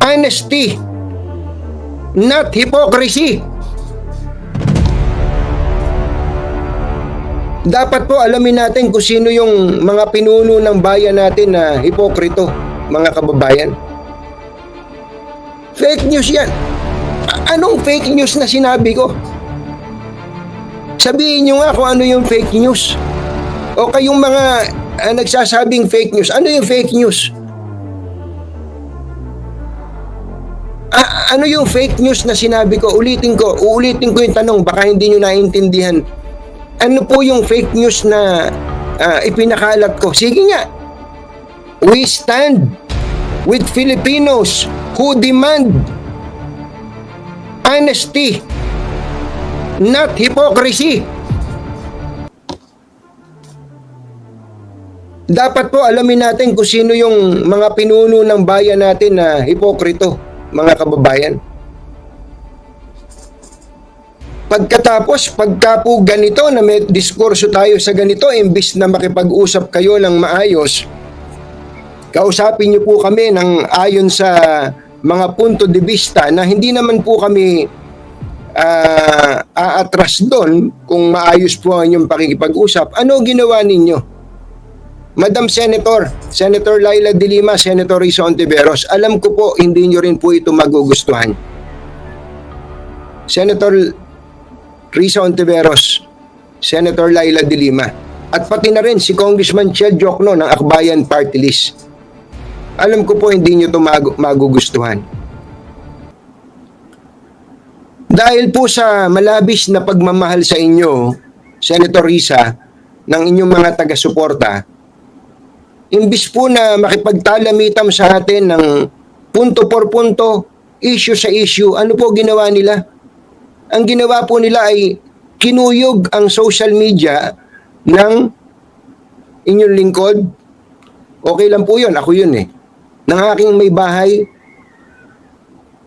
Honesty, not hypocrisy. Dapat po alamin natin kung sino yung mga pinuno ng bayan natin na hipokrito, mga kababayan. Fake news yan. A- Anong fake news na sinabi ko? Sabihin nyo nga kung ano yung fake news. O kayong mga ah, nagsasabing fake news, ano yung fake news? Ano yung fake news na sinabi ko? Ulitin ko, uulitin ko yung tanong, baka hindi nyo naintindihan. Ano po yung fake news na ah, ipinakalat ko? Sige nga, we stand with Filipinos who demand honesty, not hypocrisy. Dapat po alamin natin kung sino yung mga pinuno ng bayan natin na hipokrito, mga kababayan. Pagkatapos, pagka po ganito na may diskurso tayo sa ganito, imbis na makipag-usap kayo ng maayos, kausapin niyo po kami ng ayon sa mga punto de vista na hindi naman po kami ah, aatras doon kung maayos po ang inyong pakikipag-usap. Ano ginawa ninyo? Madam Senator, Senator Laila de Lima, Senator Risa Ontiveros, alam ko po hindi nyo rin po ito magugustuhan. Senator Risa Ontiveros, Senator Laila de Lima, at pati na rin si Congressman Chel Jokno ng Akbayan Party List. Alam ko po hindi nyo ito magu- magugustuhan. Dahil po sa malabis na pagmamahal sa inyo, Senator Risa, ng inyong mga taga-suporta, imbis po na makipagtalamitam sa atin ng punto por punto, issue sa issue, ano po ginawa nila? Ang ginawa po nila ay kinuyog ang social media ng inyong lingkod. Okay lang po yun, ako yun eh. Ng aking may bahay,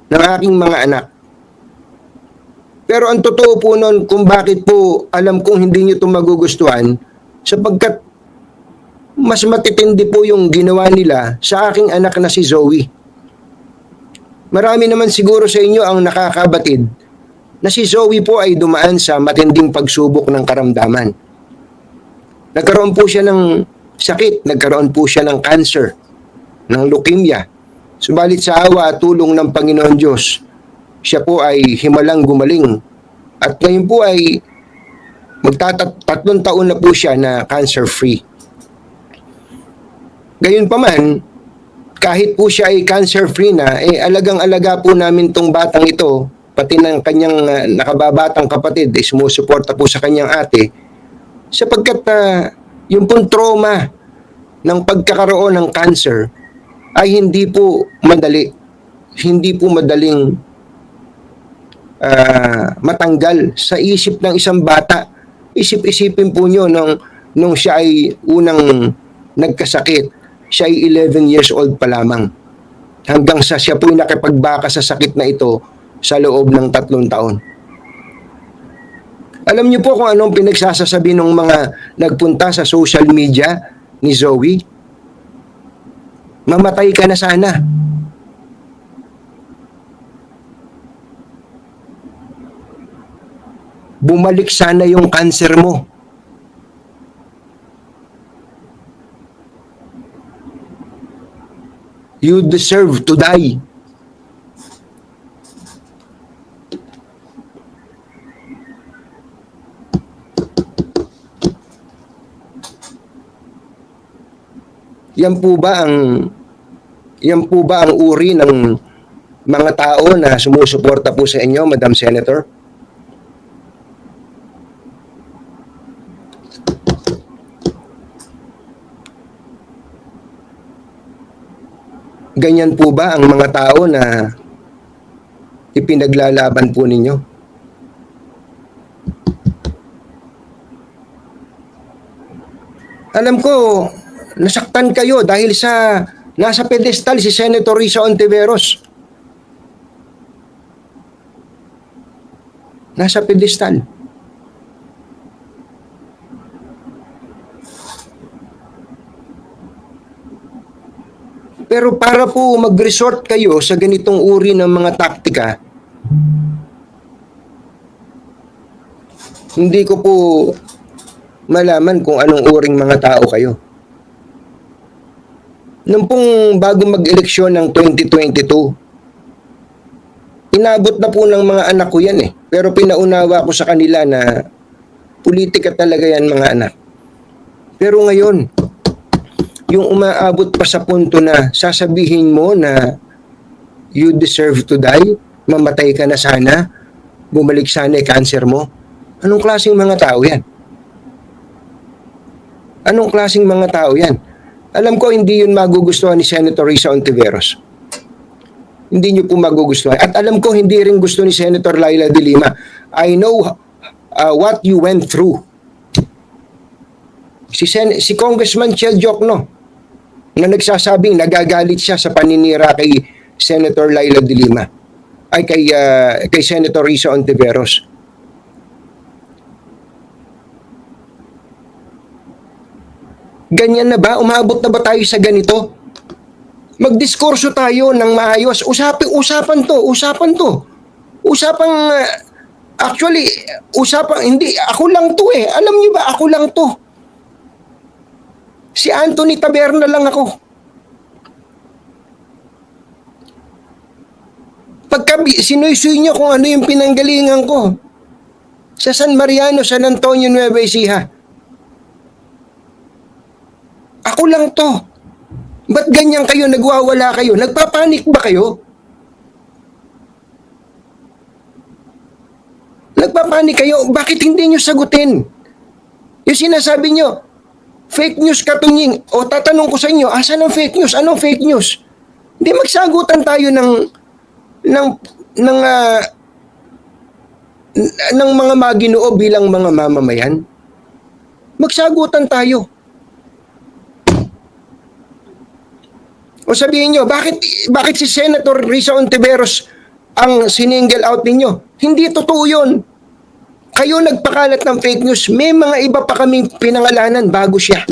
ng aking mga anak. Pero ang totoo po nun kung bakit po alam kong hindi nyo ito magugustuhan sapagkat mas matitindi po yung ginawa nila sa aking anak na si Zoe. Marami naman siguro sa inyo ang nakakabatid na si Zoe po ay dumaan sa matinding pagsubok ng karamdaman. Nagkaroon po siya ng sakit, nagkaroon po siya ng cancer, ng leukemia. Subalit sa awa at tulong ng Panginoon Diyos, siya po ay himalang gumaling. At ngayon po ay magtatatlong taon na po siya na cancer-free. Gayun pa man, kahit po siya ay cancer-free na, eh alagang-alaga po namin tong batang ito, pati ng kanyang ah, nakababatang kapatid, eh, sumusuporta po sa kanyang ate, sapagkat ah, yung pong trauma ng pagkakaroon ng cancer ay hindi po madali. Hindi po madaling ah, matanggal sa isip ng isang bata. Isip-isipin po nyo nung, nung siya ay unang nagkasakit. Siya ay 11 years old pa lamang. Hanggang sa siya po ay nakipagbaka sa sakit na ito sa loob ng tatlong taon. Alam niyo po kung anong pinagsasasabi ng mga nagpunta sa social media ni Zoe? Mamatay ka na sana. Bumalik sana yung cancer mo. You deserve to die. Yan po ba ang yan po ba ang uri ng mga tao na sumusuporta po sa inyo, Madam Senator? Ganyan po ba ang mga tao na ipinaglalaban po ninyo? Alam ko, nasaktan kayo dahil sa nasa pedestal si Senator Risa Ontiveros. Nasa pedestal. Pero para po mag-resort kayo sa ganitong uri ng mga taktika, hindi ko po malaman kung anong uring mga tao kayo. Nung pong bago mag-eleksyon ng 2022, inabot na po ng mga anak ko yan eh. Pero pinaunawa ko sa kanila na politika talaga yan mga anak. Pero ngayon, yung umaabot pa sa punto na sasabihin mo na you deserve to die, mamatay ka na sana, bumalik sana yung cancer mo. Anong klaseng mga tao yan? Anong klaseng mga tao yan? Alam ko hindi yun magugustuhan ni Senator Risa Ontiveros. Hindi niyo po magugustuhan. At alam ko hindi rin gusto ni Senator Laila de Lima. I know uh, what you went through. Si, Sen- si Congressman Chel Jokno na nagsasabing nagagalit siya sa paninira kay Senator Laila de Lima ay kay, uh, kay Senator Risa Ontiveros. Ganyan na ba? Umabot na ba tayo sa ganito? Magdiskurso tayo ng maayos. Usapi, usapan to, usapan to. Usapang, uh, actually, usapang, hindi, ako lang to eh. Alam niyo ba, ako lang to. Si Anthony Taberna lang ako. Pagka sinuysuy niyo kung ano yung pinanggalingan ko. Sa San Mariano, San Antonio, Nueva Ecija. Ako lang to. Ba't ganyan kayo, nagwawala kayo? Nagpapanik ba kayo? Nagpapanik kayo, bakit hindi nyo sagutin? Yung sinasabi nyo, fake news katunying. O tatanong ko sa inyo, asan ang fake news? Anong fake news? Hindi magsagutan tayo ng ng ng n- ng mga maginoo bilang mga mamamayan. Magsagutan tayo. O sabihin nyo, bakit, bakit si Senator Risa Ontiveros ang siningle out ninyo? Hindi totoo yun. Kayo nagpakalat ng fake news. May mga iba pa kaming pinangalanan bago siya.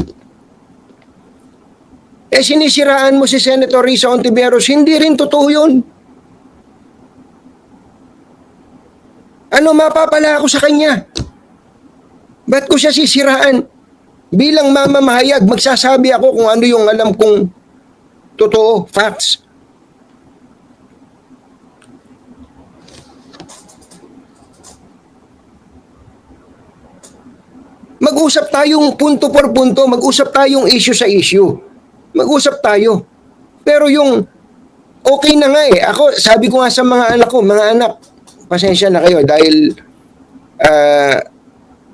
Eh sinisiraan mo si Senator Risa Ontiveros, hindi rin totoo yun. Ano mapapala ako sa kanya? Ba't ko siya sisiraan? Bilang mamamahayag, magsasabi ako kung ano yung alam kong Totoo, facts. Mag-usap tayong punto por punto, mag-usap tayong issue sa issue. Mag-usap tayo. Pero yung okay na nga eh. Ako, sabi ko nga sa mga anak ko, mga anak, pasensya na kayo dahil ah,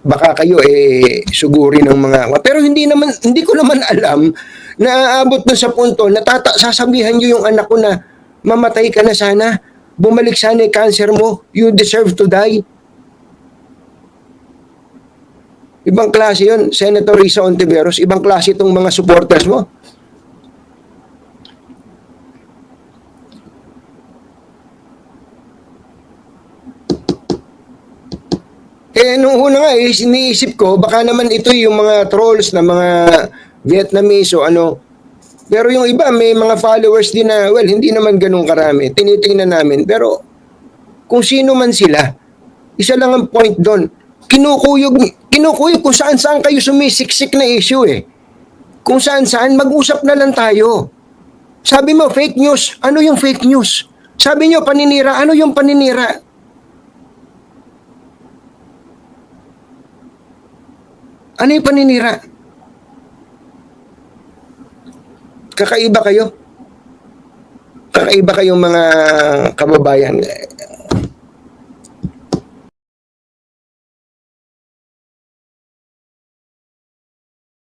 baka kayo eh suguri ng mga pero hindi naman hindi ko naman alam na aabot na sa punto na tata, sasabihan niyo yung anak ko na mamatay ka na sana bumalik sana yung cancer mo you deserve to die ibang klase yun Senator Risa Ontiveros ibang klase itong mga supporters mo Eh, nung una nga, eh, iniisip ko, baka naman ito yung mga trolls na mga Vietnamese o ano. Pero yung iba, may mga followers din na, well, hindi naman ganun karami. Tinitingnan namin. Pero, kung sino man sila, isa lang ang point doon. Kinukuyog, kinukuyog kung saan-saan kayo sumisiksik na issue eh. Kung saan-saan, mag-usap na lang tayo. Sabi mo, fake news. Ano yung fake news? Sabi nyo, paninira. Ano yung paninira? Ano yung paninira? Kakaiba kayo. Kakaiba kayong mga kababayan.